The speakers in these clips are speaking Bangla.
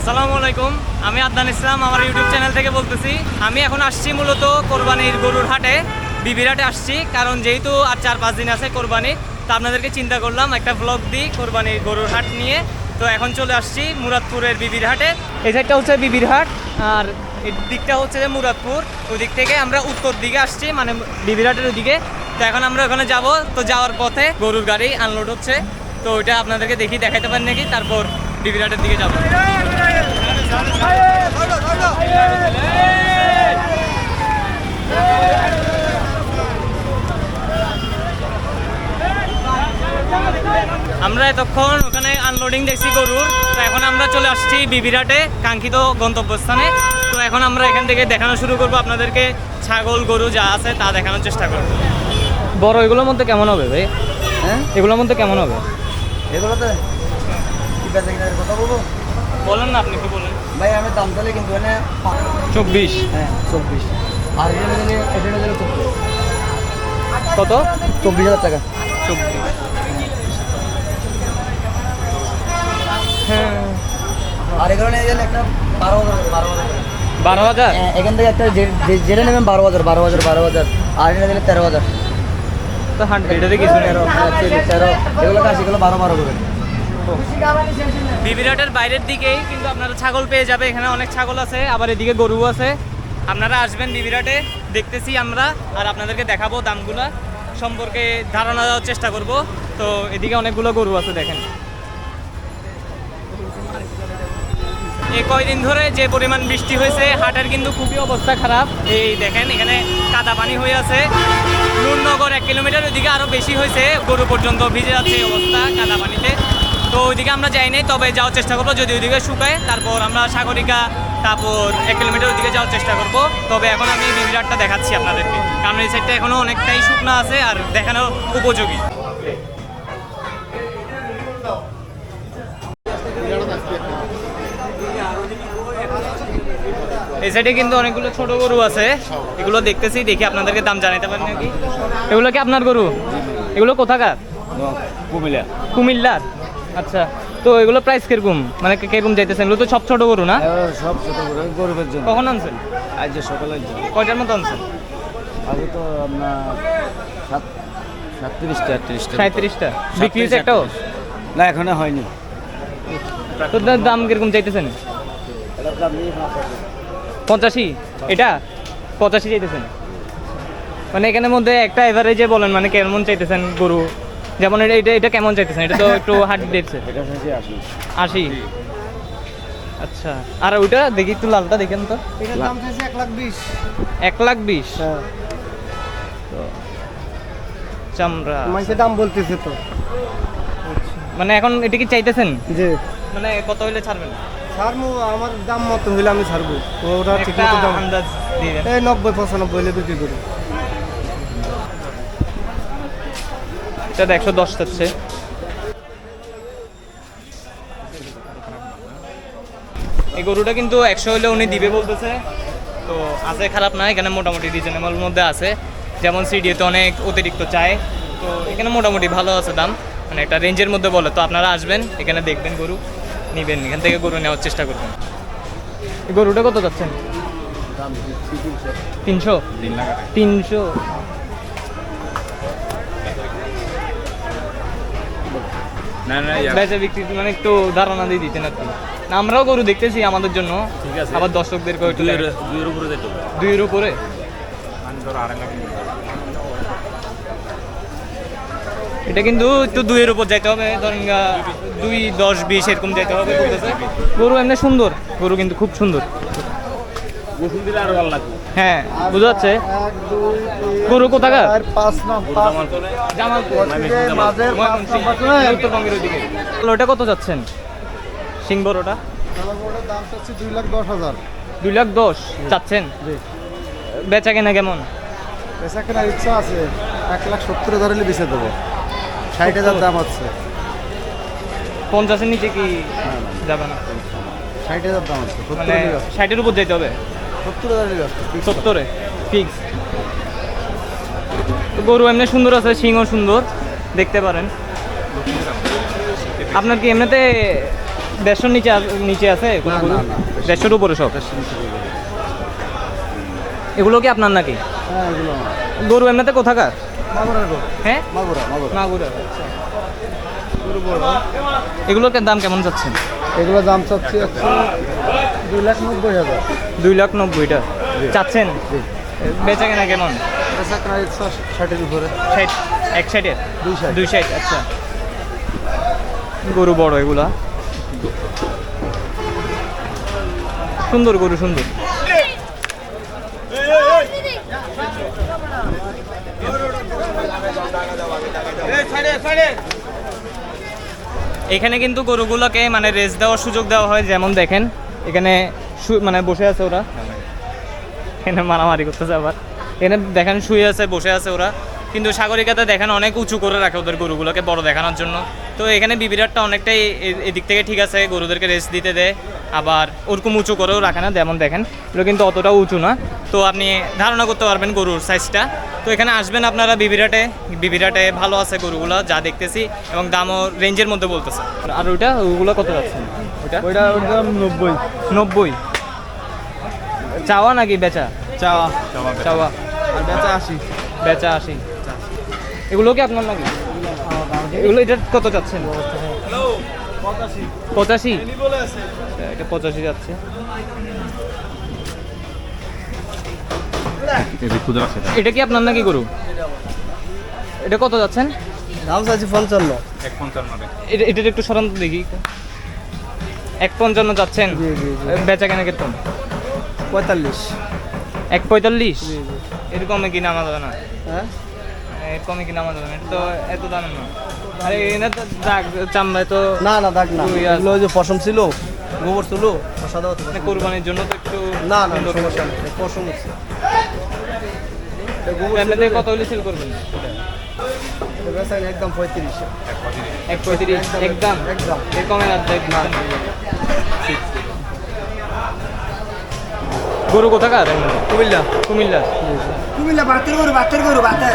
আসসালামু আলাইকুম, আমি আদনান ইসলাম, আমার ইউটিউব চ্যানেল থেকে বলতেছি। আমি এখন আসছি মূলত কোরবানির গরুর হাটে বিবিরহাটে আসছি, কারণ যেহেতু আর চার পাঁচ দিন আছে কোরবানি, তা আপনাদেরকে চিন্তা করলাম একটা ব্লগ দিই কোরবানির গরুর হাট নিয়ে। তো এখন চলে আসছি মুরাদপুরের বিবির হাটে। এই সাইডটা হচ্ছে বিবির হাট, আর এই দিকটা হচ্ছে যে মুরাদপুর। ওই দিক থেকে আমরা উত্তর দিকে আসছি মানে বিবির হাটের ওদিকে। তো এখন আমরা ওখানে যাব, তো যাওয়ার পথে গরুর গাড়ি আনলোড হচ্ছে। তো ওইটা আপনাদেরকে দেখি, দেখাইতে পারেন নাকি? তারপর বিবির হাটের দিকে যাব। আমরা এতক্ষণ ওখানে আনলোডিং দেখছি গরুর। তো এখন আমরা চলে আসছি বিবিরাটে কাঙ্ক্ষিত গন্তব্যস্থানে। তো এখন আমরা এখান থেকে দেখানো শুরু করব আপনাদেরকে ছাগল গরু যা আছে তা দেখানোর চেষ্টা করব। বড় এগুলোর মধ্যে কেমন হবে ভাই? হ্যাঁ? এগুলোর মধ্যে কেমন হবে? এগুলোতে কি কথা বলব? বলেন না আপনি কি বলেন ভাই আমি দাম তাহলে কিন্তু এনে চব্বিশ হ্যাঁ চব্বিশ আর এটা চব্বিশ কত চব্বিশ হাজার টাকা চব্বিশ হ্যাঁ আর একটা বারো হাজার বারো হাজার বারো হাজার হ্যাঁ, এখান থেকে একটা যেটা নেবেন বারো হাজার বারো হাজার বারো হাজার আর এটা দিলে তেরো হাজার তো হান্ড্রেড এটাতে কিছু তেরো হ্যাঁ, তেরো, এগুলো কাশি এগুলো বারো বারো করে বিবিরাটের বাইরের দিকেই, কিন্তু আপনারা ছাগল পেয়ে যাবে। এখানে অনেক ছাগল আছে, আবার এদিকে গরু আছে। আপনারা আসবেন বিবিরাটে দেখতেছি আমরা, আর আপনাদেরকে দেখাবো দামগুলো। সম্পর্কে ধারণা দেওয়ার চেষ্টা করব। তো এদিকে অনেকগুলো গরু আছে, দেখেন। এই কয়দিন ধরে যে পরিমাণ বৃষ্টি হয়েছে, হাটের কিন্তু খুবই অবস্থা খারাপ। এই দেখেন, এখানে কাদা পানি হয়ে আছে। নুরনগর এক কিলোমিটার ওইদিকে আরও বেশি হয়েছে, গরু পর্যন্ত ভিজে যাচ্ছে এই অবস্থা কাদা পানিতে। তো ওইদিকে আমরা যাই নাই তবে যাওয়ার চেষ্টা করব। যদি ওইদিকে শুকায় তারপর আমরা সাগরিকা তারপর এক কিলোমিটার ওইদিকে যাওয়ার চেষ্টা করব। তবে এখন আমি বিবিরাটটা দেখাচ্ছি আপনাদেরকে। কারণ এই সাইডটা এখনও অনেকটাই শুকনো আছে আর দেখানো উপযোগী। এই সাইডে কিন্তু অনেকগুলো ছোট গরু আছে। এগুলো দেখতেছি দেখি আপনাদেরকে দাম জানাতে পারেন নাকি? এগুলো কি আপনার গরু? এগুলো কোথাকার? কুমিল্লা। কুমিল্লার? আচ্ছা তো এগুলো প্রাইস কীরকম? মানে কীরকম যাইতেছেন এগুলো তো সব ছোট গরু না? সব ছোট করে গরিবের জন্য। কখন আনছেন? আজ সকালে কয়টার মতো আনছেন? আগে তো আপনার সাত সাতত্রিশটা আটত্রিশটা সাঁত্রিশটা বিক্রি হয়েছে একটাও? না এখনও হয়নি। তো দাম কীরকম চাইতেছেন? পঁচাশি? এটা? পঁচাশি চাইতেছেন। মানে এখানের মধ্যে একটা এভারেজে বলেন মানে কেমন চাইতেছেন গরু? যেমন এটা এটা কেমন চাইতেছেন? এটা তো একটু হার্ড আসি আশি। আচ্ছা। আর ওইটা দেখি একটু লালটা দেখেন তো। এটার দাম চাইছে এক লাখ বিশ। এক লাখ বিশ? চামড়া। মানুষের দাম বলতেছে তো। মানে এখন এটা কি চাইতেছেন? যে মানে কত হইলে ছাড়বেন? ছাড়বো আমার দাম মতো হইলে আমি ছাড়বো। ওটা ঠিক মতো দাম। আন্দাজ দিয়ে। এই নব্বই পঁচানব্বই হলে বিক্রি করি। এটা একশো দশ চাচ্ছে এই গরুটা কিন্তু একশো হলে উনি দিবে বলতেছে। তো আছে খারাপ না এখানে মোটামুটি রিজনেবল মধ্যে আছে। যেমন সিডিএতে অনেক অতিরিক্ত চায়। তো এখানে মোটামুটি ভালো আছে দাম। মানে একটা রেঞ্জের মধ্যে বলে। তো আপনারা আসবেন এখানে দেখবেন গরু নিবেন। এখান থেকে গরু নেওয়ার চেষ্টা করবেন। এই গরুটা কত যাচ্ছেন তিনশো। তিনশো? না না বেচা বিক্রি মানে একটু ধারণা দিয়ে দিচ্ছেন আর কি। আমরাও গরু দেখতেছি আমাদের জন্য। ঠিক আছে। আবার দর্শকদেরকে একটু দুইয়ের উপরে দুইয়ের উপরে? এটা কিন্তু একটু দুইয়ের উপর যাইতে হবে। ধরেন দুই দশ বিশ এরকম যাইতে হবে গরু এমনি সুন্দর। গরু কিন্তু খুব সুন্দর। গোসল দিলে আরও ভালো লাগবে। হ্যাঁ বুঝা যাচ্ছে গরু কোথাকার? ওটা কত যাচ্ছেন? সিং বড়টা ওটার দুই লাখ দশ হাজার। দুই লাখ দশ চাচ্ছেন বেচা কেনা কেমন? পেশা কেনার ইচ্ছা আছে। এক লাখ সত্তর হাজার হলে বেঁচে দেবো। ষাট হাজার দাম হচ্ছে পঞ্চাশের নিচে কি যাবে না? ষাট হাজার দাম মানে ব্যস্ত। ষাটের উপর যেতে হবে। সত্তর হাজার হলে সত্তরে ফিক্স গরু এমনি সুন্দর আছে সিংও সুন্দর দেখতে পারেন। আপনার কি এমনিতে দেড়শোর নিচে নিচে আছে। দেড়শোর উপরে সব? এগুলো কি আপনার নাকি? হ্যাঁ গরু এমনিতে কোথাকার? হ্যাঁ? মাগুরা আচ্ছা। এগুলোর দাম কেমন যাচ্ছেন এগুলোর দাম চাচ্ছি হচ্ছে দুই লাখ নব্বই হাজার। দুই লাখ নব্বইটা। চাচ্ছেন? বেচা কেনা কেমন? বেচা কেনা ষাটের উপরে। ষাট। এক ষাটের? দুই ষাট। দুই ষাট আচ্ছা। গরু বড় এগুলা। সুন্দর গরু সুন্দর। এখানে কিন্তু গরুগুলোকে মানে রেস্ট দেওয়ার সুযোগ দেওয়া হয় যেমন দেখেন। এখানে মানে বসে আছে ওরা। এখানে মারামারি করতেছে আবার। এখানে দেখেন শুয়ে আছে, বসে আছে ওরা। কিন্তু সাগরিকাতে দেখেন অনেক উঁচু করে রাখে ওদের গরুগুলোকে বড় দেখানোর জন্য। তো এখানে বিবিরাটটা অনেকটাই এদিক থেকে ঠিক আছে, গরুদেরকে রেস্ট দিতে দেয়। আবার ওরকম উঁচু করেও রাখে না, যেমন দেখেন। এগুলো কিন্তু অতটাও উঁচু না। তো আপনি ধারণা করতে পারবেন গরুর সাইজটা তো এখানে আসবেন আপনারা বিবিরাটে। বিবিরাটে ভালো আছে গরুগুলো, যা দেখতেছি এবং দামও রেঞ্জের মধ্যে বলতেছে। আর ওইটা, ওগুলো কত যাচ্ছে? ওইটা? ওইটা ওর দাম নব্বই। নব্বই? চাওয়া নাকি বেচা? চাওয়া। চাওয়া আর বেচা আশি। বেচা আসি এগুলো কি আপনার নাকি? এগুলো এটা কত যাচ্ছেন পঁচাশি। আচ্ছা, এটা পঁচাশি যাচ্ছে। এটা কি আপনার নাকি গরু? এটা কত যাচ্ছেন? দাম চাচ্ছি পঞ্চান্ন। এটা এটার একটু সরান দেখি। এক পঞ্চান্ন যাচ্ছেন। বেচা কেনা কেতন পঁয়তাল্লিশ। এক পঁয়তাল্লিশ। এরকমে কি নামা যাবে না? হ্যাঁ? এরকমই কি নামা যাবে না? তো এত দাম না। আরে এনে তো দাগ চামড়ায় তো না না দাগ না। এগুলো যে পশম ছিল গোবর ছিল সাদা কোরবানির জন্য তো একটু না না সমস্যা পশম হচ্ছে কত হলে সেল করবেন? একদম এক পঁয়ত্রিশ একদম একদম? গরু কোথাকার? কুমিল্লা। কুমিল্লা। কুমিল্লা বাতের গরু বাতের গরু বাতের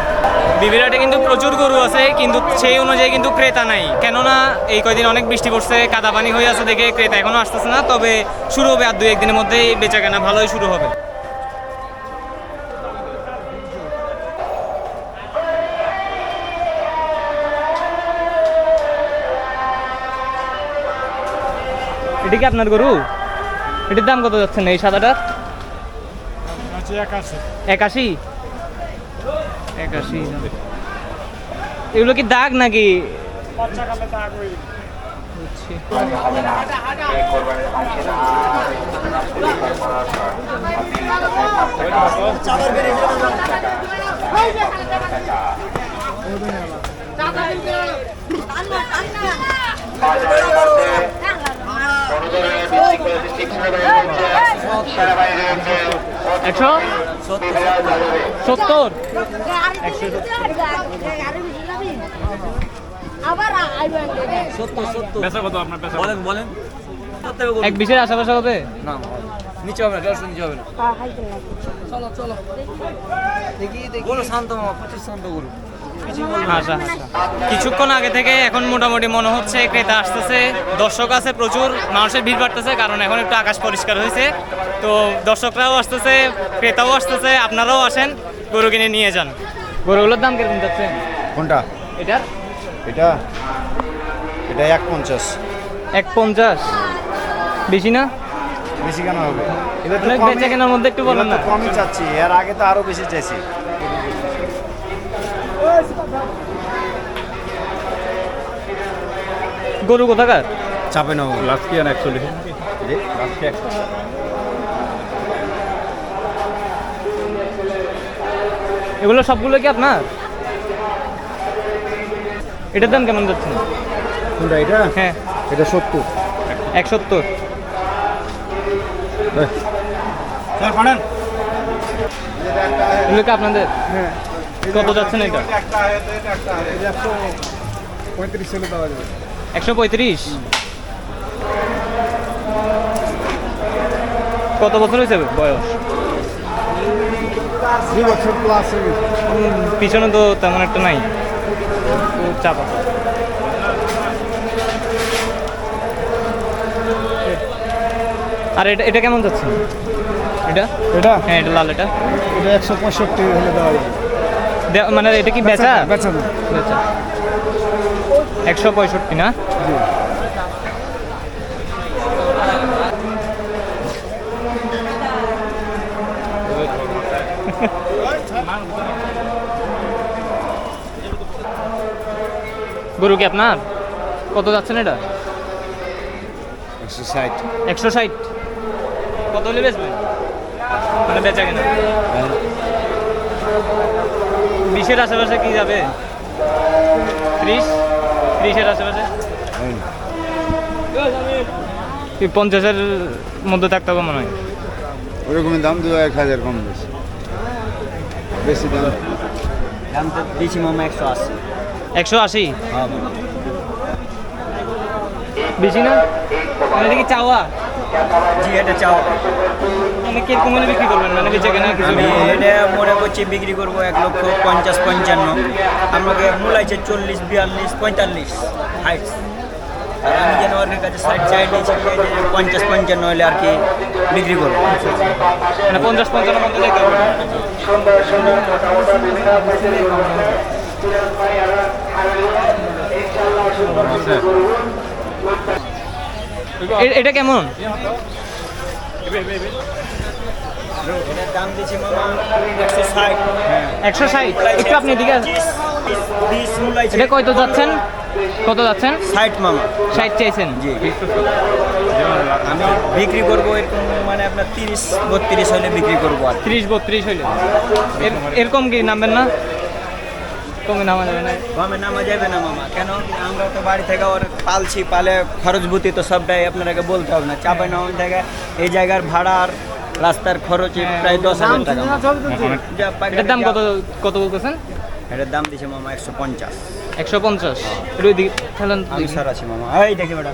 বিবিরাটে কিন্তু প্রচুর গরু আছে কিন্তু সেই অনুযায়ী কিন্তু ক্রেতা নাই। কেননা এই কয়দিন অনেক বৃষ্টি পড়ছে কাদা পানি হয়ে আছে দেখে ক্রেতা এখনও আসতেছে না তবে শুরু হবে আর দু একদিনের মধ্যেই বেচা কেনা ভালোই শুরু হবে। এটা কি আপনার গরু? এটির দাম কত যাচ্ছে না এই সাদাটার একাশি। একাশি। এগুলো কি দাগ নাকি? বুঝছি। একশো? সত্তর? বলেন বলেন। এক বিশের আশেপাশে হবে? নিচে হবে না দেড়শো নিচে হবে না। বলো শান্ত মামা পঁচিশ শান্ত করুন কিছুক্ষণ আগে থেকে এখন মোটামুটি মনে হচ্ছে ক্রেতা আসতেছে। দর্শক আছে প্রচুর মানুষের ভিড় বাড়তেছে কারণ এখন একটু আকাশ পরিষ্কার হয়েছে। তো দর্শকরাও আসতেছে ক্রেতাও আসতেছে আপনারাও আসেন গরু কিনে নিয়ে যান। গরুগুলোর দাম কীরকম যাচ্ছে? কোনটা? এটার? এটা? এটা এক পঞ্চাশ। এক পঞ্চাশ? বেশি না? বেশি কেন হবে? এটা অনেক বেচা কেনার মধ্যে একটু বলেন না। কমই চাচ্ছি এর আগে তো আরও বেশি চাইছি। গরু কোথাকার? চাপে কি আর একচল্লিশ? এগুলো সবগুলো কি আপনার? এটার দাম কেমন যাচ্ছে? কোনটা এটা? হ্যাঁ। এটা সত্তর। এক সত্তর। স্যার পাঠান। এগুলো কি আপনাদের? হ্যাঁ। কত যাচ্ছেন এটা? একশো পঁয়ত্রিশ ছেলে দেওয়া যাবে। একশো পঁয়ত্রিশ। কত বছর হয়েছে বয়স? পিছনে তো তেমন একটা নাই। চাপা। আর এটা এটা কেমন যাচ্ছে? এটা? এটা? হ্যাঁ এটা লাল এটা। এটা একশো পঁয়ষট্টি হলে দেওয়া মানে এটা কি বেচা বেচা? বেচা। একশো পঁয়ষট্টি না? গরু কি আপনার? কত যাচ্ছেন এটা? একশো ষাট। একশো ষাট? কত হলে বেচবেন? মানে বেচা কেনা? বিশের আশেপাশে কি যাবে? ত্রিশ? ত্রিশের আশেপাশে? কি পঞ্চাশের মধ্যে থাকতে হবে মনে হয়। ওরকমই দাম দু এক হাজার কম বেশি। বেশি দাম। দাম তো দিয়েছি মামা একশো আশি। একশো আশি? হ্যাঁ বেশি না? চাওয়া? জি এটা চাও। মানে কীরকম হলে বিক্রি করবেন? মানে বেচে কেনা কিছু আমি এটা মনে করছি বিক্রি করব এক লক্ষ পঞ্চাশ পঞ্চান্ন। আমাকে মূলাইছে চল্লিশ বিয়াল্লিশ পঁয়তাল্লিশ হাইট আর আমি যেন ওর কাছে সাইড চাই পঞ্চাশ পঞ্চান্ন হলে আর কি বিক্রি করব। মানে পঞ্চাশ পঞ্চান্ন মধ্যে যেতে হবে। এ- এটা কেমন? একশো ষাট। একটু আপনি মূলাইছে এটা কত যাচ্ছেন? কত যাচ্ছেন? ষাট মামা। ষাট চাইছেন। জি। আমি বিক্রি করব এরকম মানে আপনার তিরিশ বত্রিশ হলে বিক্রি করব আর। ত্রিশ বত্রিশ এর- এরকম কি নামবেন না? কমে নামা যাবে না। কমে নামা যাবে না মামা। কেন? আমরা তো বাড়ি থেকে ওর পালছি পালে খরচ তো সবটাই আপনাকে বলতে হবে না। চাপাই নাম থেকে এই জায়গার ভাড়া আর রাস্তার খরচ প্রায় দশ হাজার টাকা। এটার দাম কত কত বলতেছেন? এটার দাম দিছে মামা একশো পঞ্চাশ। একশো পঞ্চাশ। তো আমি। স্যার আছি মামা। এই দেখি বেটা।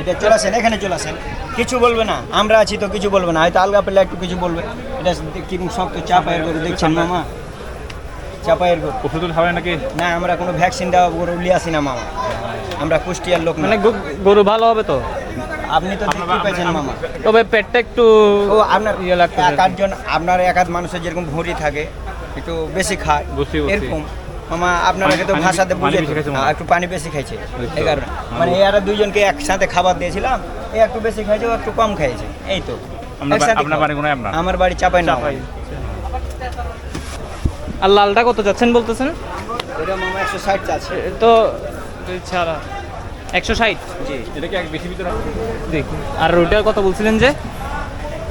এটা চলে আসেন এখানে চলে আসেন। কিছু বলবে না আমরা আছি তো কিছু বলবে না হয়তো আলগা পেলে একটু কিছু বলবে। এটা কীরকম শক্ত চাপায়ের গরু দেখছেন মামা? চাপায়ের গরু। ওষুধ খাবে নাকি? না আমরা কোনো ভ্যাকসিন দেওয়া গরু নিয়ে আসি না মামা। আমরা কুষ্টিয়ার লোক মানে গরু ভালো হবে তো? আপনি তো দেখতে পেয়েছেন মামা। তবে পেটটা একটু ও আপনার ইয়ে লাগতে এক আধজন আপনার এক আধ মানুষের যেরকম ভুঁড়ি থাকে একটু বেশি খায়। এরকম। মামা আপনাকে তো পানি- ভাষাতে বুঝে হয়। হ্যাঁ, একটু পানি বেশি খাইছে। এই কারণে। মানে এরা দুইজনকে একসাথে খাবার দিয়েছিলাম এ একটু বেশি খাইছে ও একটু কম খাইছে। এই তো। আপনার আপনার আপনার? আমার বাড়ি চাপাই না চাপাই। আর লালটা কত যাচ্ছেন বলতেছেন? একশো ষাট আছে তো ছাড়া। একশো ষাট? জি। এটা কি এক বেশি ভিতরে দেখি আর ওইটার কথা বলছিলেন যে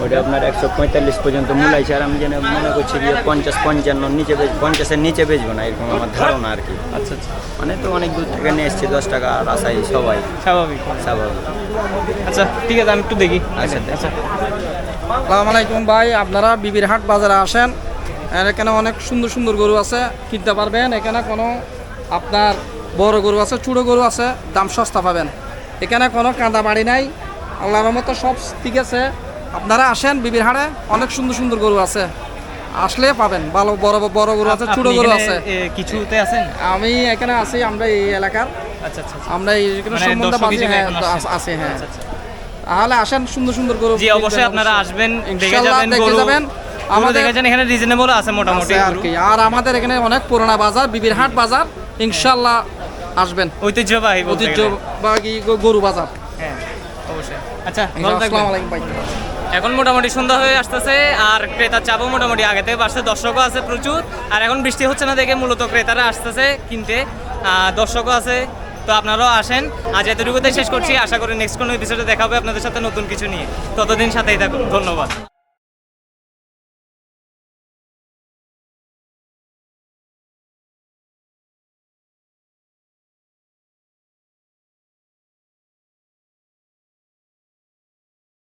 ওটা আপনার একশো পঁয়তাল্লিশ পর্যন্ত মূলাইছে। আর আমি যেন মনে করছি যে পঞ্চাশ পঞ্চান্ন নিচে বেচ পঞ্চাশের নিচে বেচবো না এরকম আমার ধারণা আর কি। আচ্ছা আচ্ছা। মানে তো অনেক দূর থেকে নিয়ে এসছি দশ টাকা আর আশাই সবাই। স্বাভাবিক। স্বাভাবিক। আচ্ছা ঠিক আছে আমি একটু দেখি। আচ্ছা, আচ্ছা। আসসালামু আলাইকুম ভাই আপনারা বিবির হাট বাজারে আসেন। আর এখানে অনেক সুন্দর সুন্দর গরু আছে কিনতে পারবেন। এখানে কোনো আপনার বড় গরু আছে ছোটো গরু আছে দাম সস্তা পাবেন। এখানে কোনো কাঁদা বাড়ি নাই। আল্লাহর মতো সব ঠিক আছে। আপনারা আসেন বিবির হাটে অনেক সুন্দর সুন্দর গরু আছে। আসলে পাবেন ভালো বড় বড় গরু আছে ছোটো গরু আছে। কিছুতে আছেন? আমি এখানে আছি আমরা এই এলাকার। আচ্ছা আচ্ছা আচ্ছা। আমরা এই এখানে মানে সম্বন্ধে বাজি হ্যাঁ আছে হ্যাঁ। তাহলে আসেন সুন্দর সুন্দর গরু জি অবশ্যই আপনারা আসবেন দেখে যাবেন দেখে গরু। যাবেন। আমাদের যান এখানে রিজনেবল আছে মোটামুটি আর কি। আর আমাদের এখানে অনেক পুরোনো বাজার বিবির হাট বাজার ইনশাল্লাহ আসবেন। ঐতিহ্যবাহী ঐতিহ্যবাহী গরু বাজার। হ্যাঁ অবশ্যই। আচ্ছা ভালো আসসালামু আলাইকুম ভাই। এখন মোটামুটি সন্ধ্যা হয়ে আসতেছে, আর ক্রেতার চাপও মোটামুটি আগে থেকে বাড়ছে, দর্শকও আছে প্রচুর, আর এখন বৃষ্টি হচ্ছে না দেখে মূলত ক্রেতারা আসতেছে কিনতে দর্শকও আছে, তো আপনারাও আসেন। আজ এতটুকুতে শেষ করছি, আশা করি নেক্সট কোনো এপিসোডে দেখা আপনাদের সাথে নতুন কিছু নিয়ে। ততদিন সাথেই থাকুন, ধন্যবাদ।